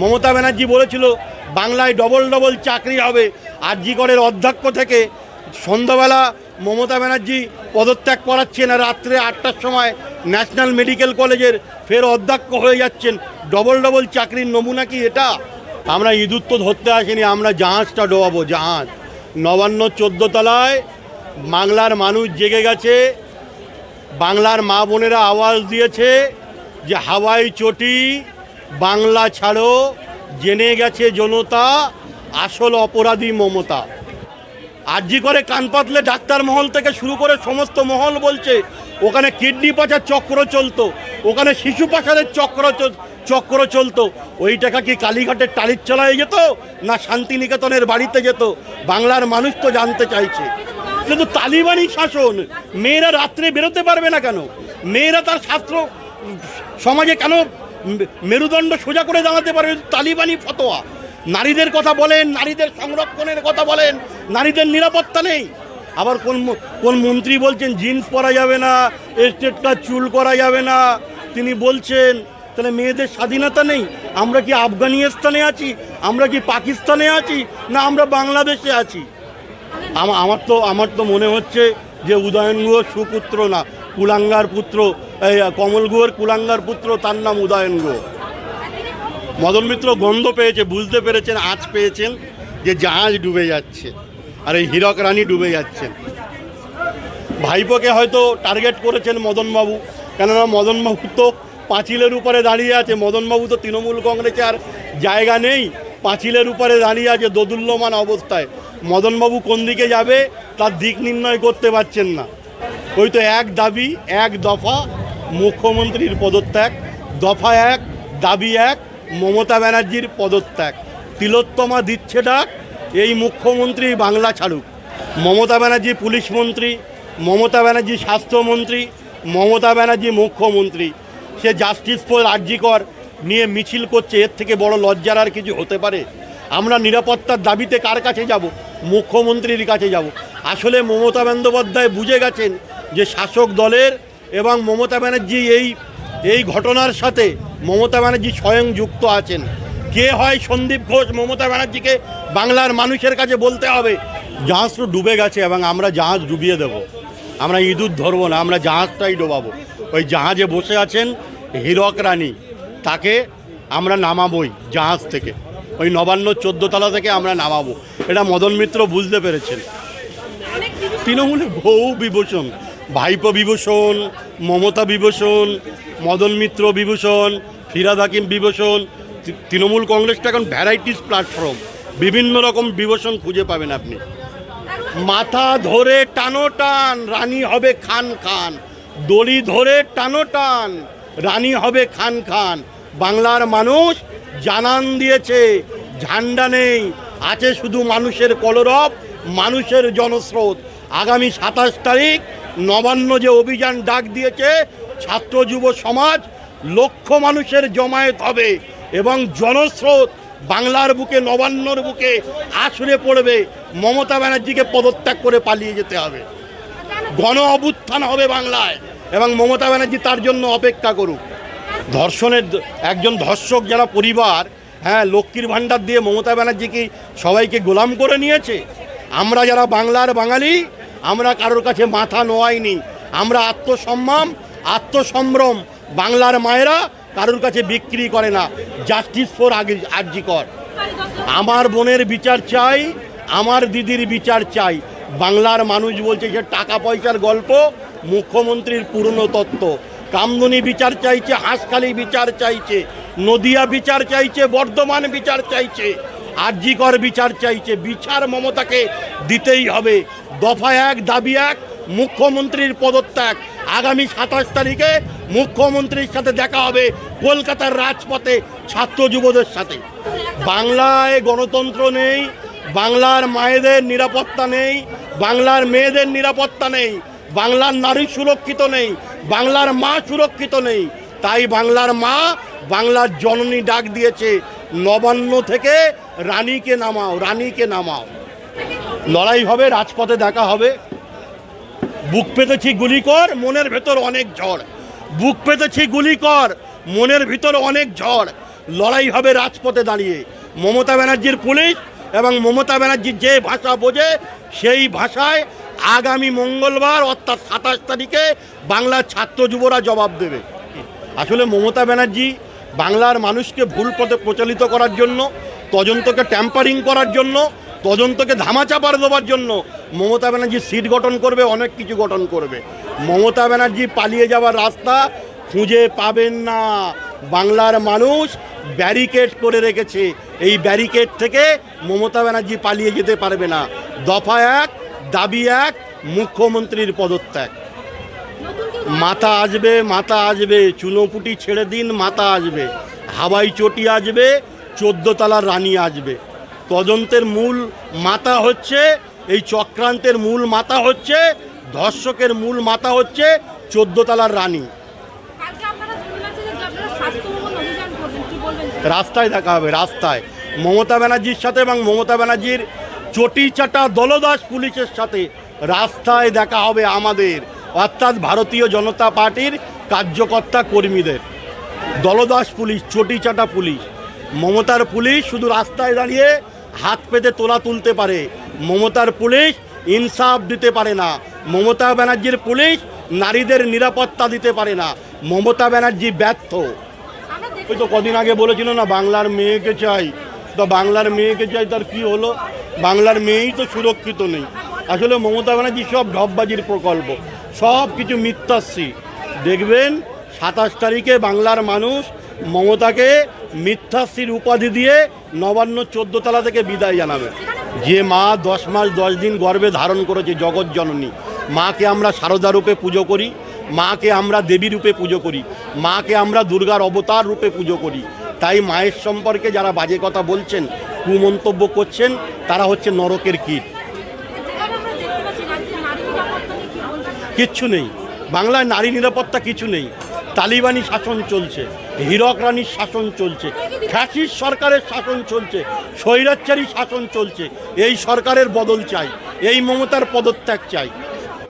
মমতা ব্যানার্জি বলেছিল, বাংলায় double double চাকরি হবে। আরজিকরের অধ্যক্ষ থেকে সন্ধ্যাবেলা মমতা ব্যানার্জি পদত্যাগ করাচ্ছেন আর রাত্রে আটটার সময় ন্যাশনাল মেডিকেল কলেজের ফের অধ্যক্ষ হয়ে যাচ্ছেন। ডবল ডবল চাকরির নমুনা কি এটা? আমরা ইঁদুর তো ধরতে আসিনি, আমরা জাহাজটা ডোবাবো, জাহাজ। নবান্ন চোদ্দ তলায় বাংলার মানুষ জেগে গেছে। বাংলার মা বোনেরা আওয়াজ দিয়েছে যে হাওয়াই চটি বাংলা ছাড়ো, জেনে গেছে জনতা, আসল অপরাধী মমতা। আরজি করে কান পাতলে ডাক্তার মহল থেকে শুরু করে সমস্ত মহল বলছে, ওখানে কিডনি পাচার চক্র চলতো, ওখানে শিশু পাচারের চক্র চক্র চলতো। ওই টাকা কি কালীঘাটের টালির চলায় যেত, না শান্তিনিকেতনের বাড়িতে যেত? বাংলার মানুষ তো জানতে চাইছে। কিন্তু তালিবানি শাসন, মেয়েরা রাত্রে বেরোতে পারবে না কেন? মেয়েরা তার শাস্ত্র সমাজে কেন মেরুদণ্ড সোজা করে দাঁড়াতে পারবে তালিবানি ফতোয়া। নারীদের কথা বলেন, নারীদের সংরক্ষণের কথা বলেন, নারীদের নিরাপত্তা নেই। আবার কোন কোন মন্ত্রী বলছেন, জিন্স পরা যাবে না, এস্টেট কাজ চুল করা যাবে না। তিনি বলছেন, তাহলে মেয়েদের স্বাধীনতা নেই। আমরা কি আফগানিস্তানে আছি? আমরা কি পাকিস্তানে আছি? না, আমরা বাংলাদেশে আছি। আমার তো আমার তো মনে হচ্ছে যে উদয়ন গুহর সুপুত্র না, কুলাঙ্গার পুত্র, এই, কমল গুহর কুলাঙ্গার পুত্র, তার নাম উদয়ন গুহ। মদন মিত্র গন্ধ পেয়েছে, বুঝতে পেরেছেন আজ পেয়েছেন, যে জাহাজ ডুবে যাচ্ছে, আর এই হীরক রানী ডুবে যাচ্ছেন। ভাইপোকে হয়তো টার্গেট করেছেন মদনবাবু, কেননা মদনবাবু তো পাঁচিলের উপরে দাঁড়িয়ে আছে, মদনবাবু তো তৃণমূল কংগ্রেসে আর জায়গা নেই, পাঁচিলের উপরে দাঁড়িয়ে আছে দোদুল্যমান অবস্থায়। মদনবাবু কোন দিকে যাবে, তার দিক নির্ণয় করতে পারছেন না। ওই তো এক দাবি, এক দফা মুখ্যমন্ত্রীর পদত্যাগ, দফা এক, দাবি এক, মমতা ব্যানার্জির পদত্যাগ। তিলোত্তমা দিচ্ছে ডাক, এই মুখ্যমন্ত্রী বাংলা ছাড়ুক। মমতা ব্যানার্জি পুলিশ মন্ত্রী, মমতা ব্যানার্জি স্বাস্থ্যমন্ত্রী মমতা ব্যানার্জি মুখ্যমন্ত্রী। সে জাস্টিস ফর আর্জিকর নিয়ে মিছিল করছে, এর থেকে বড় লজ্জার আর কিছু হতে পারে? আমরা নিরাপত্তার দাবিতে কার কাছে যাব? মুখ্যমন্ত্রীর কাছে যাব। আসলে মমতা বন্দ্যোপাধ্যায় বুঝে গেছেন যে শাসক দলের এবং মমতা ব্যানার্জি এই এই ঘটনার সাথে মমতা ব্যানার্জি স্বয়ং যুক্ত আছেন। কে হয় সন্দীপ ঘোষ মমতা ব্যানার্জিকে বাংলার মানুষের কাছে বলতে হবে? জাহাজ তো ডুবে গেছে এবং আমরা জাহাজ ডুবিয়ে দেব। আমরা ইঁদুর ধরবো না, আমরা জাহাজটাই ডোবাবো। ওই জাহাজে বসে আছেন হীরক রানী। তাকে আমরা নামাবোই জাহাজ থেকে। ওই নবান্ন চোদ্দতলা থেকে আমরা নামাবো। এটা মদন মিত্র বুঝতে পেরেছেন। তৃণমূলে বহু বিভূষণ, ভাইপো বিভূষণ, মমতা বিভূষণ, মদন মিত্র বিভূষণ, ফিরাদ হাকিম বিভূষণ তৃণমূল কংগ্রেসটা এখন ভ্যারাইটিস প্ল্যাটফর্ম। বিভিন্ন রকম বিভূষণ খুঁজে পাবেন আপনি। মাথা ধরে টানো টান, রানী হবে খান খান। দড়ি ধরে টানো টান, রানী হবে খান খান। বাংলার মানুষ জানান দিয়েছে, ঝান্ডা নেই আছে শুধু মানুষের কলরব, মানুষের জনস্রোত। আগামী সাতাশ তারিখ নবান্ন যে অভিযান ডাক দিয়েছে, ছাত্র যুব সমাজ লক্ষ মানুষের জমায়েত হবে এবং জনস্রোত বাংলার বুকে, নবান্নর বুকে আছড়ে পড়বে। মমতা ব্যানার্জিকে পদত্যাগ করে পালিয়ে যেতে হবে। গণ অভ্যুত্থান হবে বাংলায় এবং মমতা ব্যানার্জি তার জন্য অপেক্ষা করুক। ধর্ষণের একজন ধর্ষক যারা পরিবার হ্যাঁ লক্ষ্মীর ভাণ্ডার দিয়ে মমতা ব্যানার্জিকে সবাইকে গোলাম করে নিয়েছে? আমরা যারা বাংলার বাঙালি, আমরা কারোর কাছে মাথা নোয়াইনি। আমরা আত্মসম্মান, আত্মসম্ভ্রম বাংলার মায়েরা কারোর কাছে বিক্রি করে না। জাস্টিস ফর আগে আর্জি কর আমার বোনের বিচার চাই, আমার দিদির বিচার চাই। বাংলার মানুষ বলছে যে টাকা পয়সার গল্প, মুখ্যমন্ত্রীর পুরনো তত্ত্ব। কামদুনি বিচার চাইছে, হাঁসখালি বিচার চাইছে। নদিয়া বিচার চাইছে, বর্ধমান বিচার চাইছে, আরজিকর বিচার চাইছে, বিচার মমতাকে দিতেই হবে। দফা এক, দাবি এক, মুখ্যমন্ত্রীর পদত্যাগ। আগামী সাতাশ তারিখে মুখ্যমন্ত্রীর সাথে দেখা হবে কলকাতার রাজপথে ছাত্র যুবদের সাথে। বাংলায় গণতন্ত্র নেই, বাংলার মায়েদের নিরাপত্তা নেই, বাংলার মেয়েদের নিরাপত্তা নেই, বাংলার নারী সুরক্ষিত নেই, বাংলার মা সুরক্ষিত নেই, তাই বাংলার মা বাংলার জননী ডাক দিয়েছে, নবান্ন থেকে রানীকে নামাও রানীকে নামাও। লড়াই হবে, রাজপথে দেখা হবে। বুক পেতেছি গুলি কর, মনের ভেতর অনেক ঝড়। বুক পেতেছি গুলি কর, মনের ভিতর অনেক ঝড়। লড়াই হবে রাজপথে দাঁড়িয়ে। মমতা ব্যানার্জির পুলিশ এবং মমতা ব্যানার্জির যে ভাষা বোঝে, সেই ভাষায় আগামী মঙ্গলবার, অর্থাৎ সাতাশ তারিখে বাংলার ছাত্র যুবরা জবাব দেবে। আসলে মমতা ব্যানার্জি বাংলার মানুষকে ভুল পথে প্রচলিত করার জন্য, তদন্তকে ট্যাম্পারিং করার জন্য, তদন্তকে ধামাচাপার দেওয়ার জন্য মমতা ব্যানার্জি সিট গঠন করবে, অনেক কিছু গঠন করবে। মমতা ব্যানার্জি পালিয়ে যাওয়ার রাস্তা খুঁজে পাবেন না। বাংলার মানুষ ব্যারিকেড করে রেখেছে। এই ব্যারিকেড থেকে মমতা ব্যানার্জি পালিয়ে যেতে পারবে না। দফা এক, দাবি এক, মুখ্যমন্ত্রীর পদত্যাগ। মাথা আসবে মাথা আসবে। চুনোপুটি ছেড়ে দিন মাথা আসবে। হাওয়াই চটি আসবে চোদ্দ তলার রানী আসবে। তদন্তের মূল মাথা হচ্ছে এই চক্রান্তের মূল মাথা হচ্ছে ধর্ষকের মূল মাথা হচ্ছে চোদ্দ তলার রানী রাস্তায় দেখা হবে রাস্তায়। মমতা ব্যানার্জির সাথে এবং মমতা ব্যানার্জির চটি চাটা দলদাস পুলিশের সাথে রাস্তায় দেখা হবে আমাদের। অর্থাৎ ভারতীয় জনতা পার্টির কার্যকর্তা কর্মীদের। দলদাস পুলিশ চটি চাটা পুলিশ। মমতার পুলিশ শুধু রাস্তায় দাঁড়িয়ে হাত পেতে তোলা তুলতে পারে। মমতার পুলিশ ইনসাফ দিতে পারে না। মমতা ব্যানার্জির পুলিশ নারীদের নিরাপত্তা দিতে পারে না। মমতা ব্যানার্জি ব্যর্থ। ওই তো কদিন আগে বলেছিল না, বাংলার মেয়েকে চাই। তো বাংলার মেয়েকে চাই, তার কি হলো? বাংলার মেয়েই তো সুরক্ষিত নেই। আসলে মমতা ব্যানার্জি সব ঢপবাজির প্রকল্প। সব কিছু মিথ্যাশ্রী। দেখবেন সাতাশ তারিখে বাংলার মানুষ মমতাকে মিথ্যাশ্রীর উপাধি দিয়ে নবান্ন চোদ্দ তলা থেকে বিদায় জানাবে। যে মা দশ মাস দশ দিন গর্ভে ধারণ করেছে জগৎ জননী। মাকে আমরা সারদা রূপে পুজো করি, মাকে আমরা দেবী রূপে পুজো করি, মাকে আমরা দুর্গার অবতার রূপে পুজো করি। তাই মায়ের সম্পর্কে যারা বাজে কথা বলছেন, কুমন্তব্য করছেন, তারা হচ্ছে নরকের কীট যেভাবে আমরা দেখতে পাচ্ছি রাজ্যে নারী নিরাপত্তা নিয়ে কি বলবেন কিচ্ছু নেই। বাংলায় নারী নিরাপত্তা কিছু নেই। তালিবানি শাসন চলছে, হীরক রানীর শাসন চলছে ফ্যাসিস সরকারের শাসন চলছে, স্বৈরাচারী শাসন চলছে। এই সরকারের বদল চাই, এই মমতার পদত্যাগ চাই।